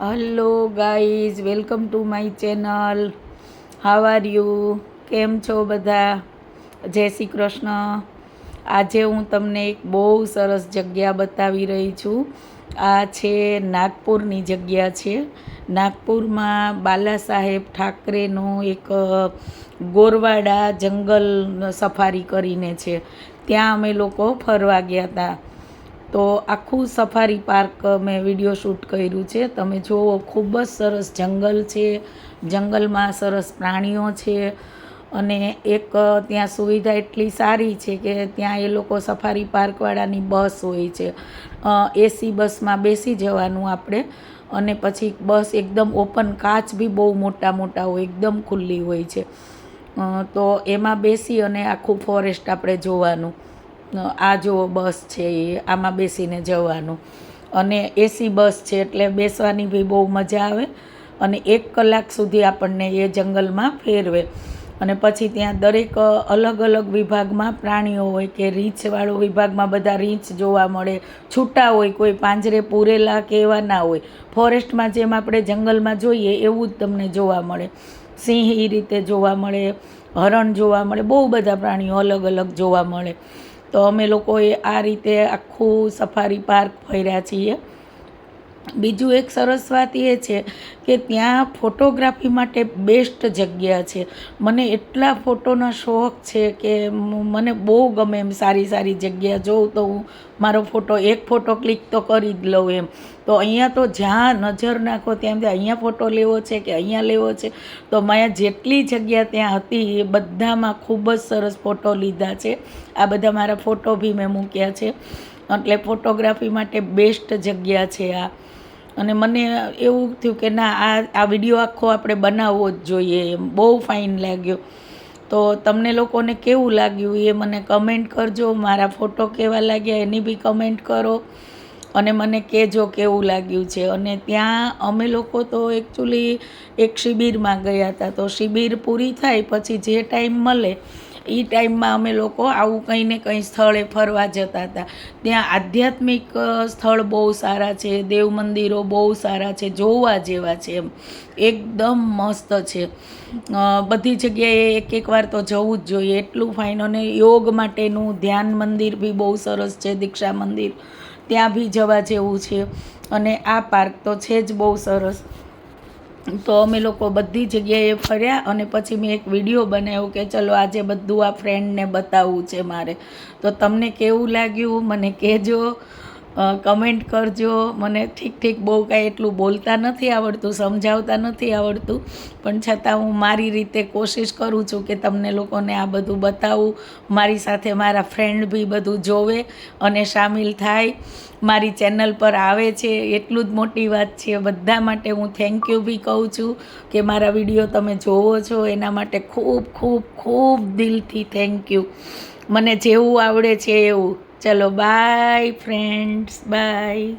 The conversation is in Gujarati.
Hello guys welcome to my channel how are you કેમ છો બધા? જય શ્રી કૃષ્ણ. આજે હું તમને એક બહુ સરસ જગ્યા બતાવી રહી છું. આ છે નાગપુરની જગ્યા છે. નાગપુરમાં બાલા સાહેબ ઠાકરેનું એક ગોરવાડા જંગલ સફારી કરીને છે. ત્યાં અમે લોકો ફરવા ગયા હતા. તો આખું સફારી પાર્ક મેં વીડિયો શૂટ કર્યું છે. તમે જુઓ, ખૂબ જ સરસ જંગલ છે. જંગલમાં સરસ પ્રાણીઓ છે અને એક ત્યાં સુવિધા એટલી સારી છે કે ત્યાં એ લોકો સફારી પાર્કવાળાની બસ હોય છે. એસી બસમાં બેસી જવાનું આપણે અને પછી બસ એકદમ ઓપન કાચ બી બહુ મોટા મોટા હોય, એકદમ ખુલ્લી હોય છે. તો એમાં બેસી અને આખું ફોરેસ્ટ આપણે જોવાનું. આ જુઓ બસ છે એ, આમાં બેસીને જવાનું. અને એસી બસ છે એટલે બેસવાની બી બહુ મજા આવે અને એક કલાક સુધી આપણને એ જંગલમાં ફેરવે. અને પછી ત્યાં દરેક અલગ અલગ વિભાગમાં પ્રાણીઓ હોય કે રીંછવાળો વિભાગમાં બધા રીંછ જોવા મળે, છૂટા હોય, કોઈ પાંજરે પૂરેલા કે એવા ના હોય. ફોરેસ્ટમાં જેમ આપણે જંગલમાં જોઈએ એવું જ તમને જોવા મળે. સિંહ એ રીતે જોવા મળે, હરણ જોવા મળે, બહુ બધા પ્રાણીઓ અલગ અલગ જોવા મળે. તો અમે લોકોએ આ રીતે આખું સફારી પાર્ક ફર્યા છીએ. બીજું એક સરસ વાત એ છે કે ત્યાં ફોટોગ્રાફી માટે બેસ્ટ જગ્યા છે. મને એટલા ફોટોના શોખ છે કે મને બહુ ગમે એમ સારી સારી જગ્યા. જોઉં તો હું મારો ફોટો, એક ફોટો ક્લિક તો કરી જ લઉં એમ. તો અહીંયા તો જ્યાં નજર નાખો ત્યાં અહીંયા ફોટો લેવો છે કે અહીંયા લેવો છે? તો માયા જેટલી જગ્યા ત્યાં હતી એ બધામાં ખૂબ જ સરસ ફોટો લીધા છે. આ બધા મારા ફોટો બી મેં મૂક્યા છે. એટલે ફોટોગ્રાફી માટે બેસ્ટ જગ્યા છે આ. અને મને એવું થયું કે ના, આ આ વીડિયો આખો આપણે બનાવવો જ જોઈએ. એમ બહુ ફાઇન લાગ્યો. તો તમને લોકોને કેવું લાગ્યું એ મને કમેન્ટ કરજો. મારા ફોટો કેવા લાગ્યા એની બી કમેન્ટ કરો. અને મને કહેજો કેવું લાગ્યું છે. અને ત્યાં અમે લોકો તો એકચ્યુઅલી એક શિબિરમાં ગયા હતા. તો શિબિર પૂરી થાય પછી જે ટાઈમ મળે એ ટાઈમમાં અમે લોકો આવું કંઈ ને કંઈ સ્થળે ફરવા જતા હતા. ત્યાં આધ્યાત્મિક સ્થળ બહુ સારા છે, દેવ મંદિરો બહુ સારા છે, જોવા જેવા છે એમ. એકદમ મસ્ત છે. બધી જગ્યાએ એક એક વાર તો જવું જ જોઈએ. એટલું ફાઇન અને યોગ માટેનું ધ્યાન મંદિર બી બહુ સરસ છે, દીક્ષા મંદિર. ત્યાં બી જવા જેવું છે. અને આ પાર્ક તો છે જ બહુ સરસ. તો અમે લોકો બધી જગ્યાએ ફર્યા અને પછી મેં એક વીડિયો બનાવ્યો કે ચલો આજે બધું આ ફ્રેન્ડને બતાવવું છે મારે. તો તમને કેવું લાગ્યું? મને કહેજો. કમેન્ટ કરજો. મને ઠીક ઠીક બહુ કાંઈ એટલું બોલતા નથી આવડતું, સમજાવતા નથી આવડતું. પણ છતાં હું મારી રીતે કોશિશ કરું છું કે તમને લોકોને આ બધું બતાવું. મારી સાથે મારા ફ્રેન્ડ બી બધું જોવે અને સામેલ થાય. મારી ચેનલ પર આવે છે. એટલું જ મોટી વાત છે. બધા માટે હું થેન્ક યુ બી કહું છું કે મારા વીડિયો તમે જોવો છો. એના માટે ખૂબ ખૂબ ખૂબ દિલથી થેન્ક યુ મને જેવું આવડે છે એવું. ચલો બાય ફ્રેન્ડ્સ બાય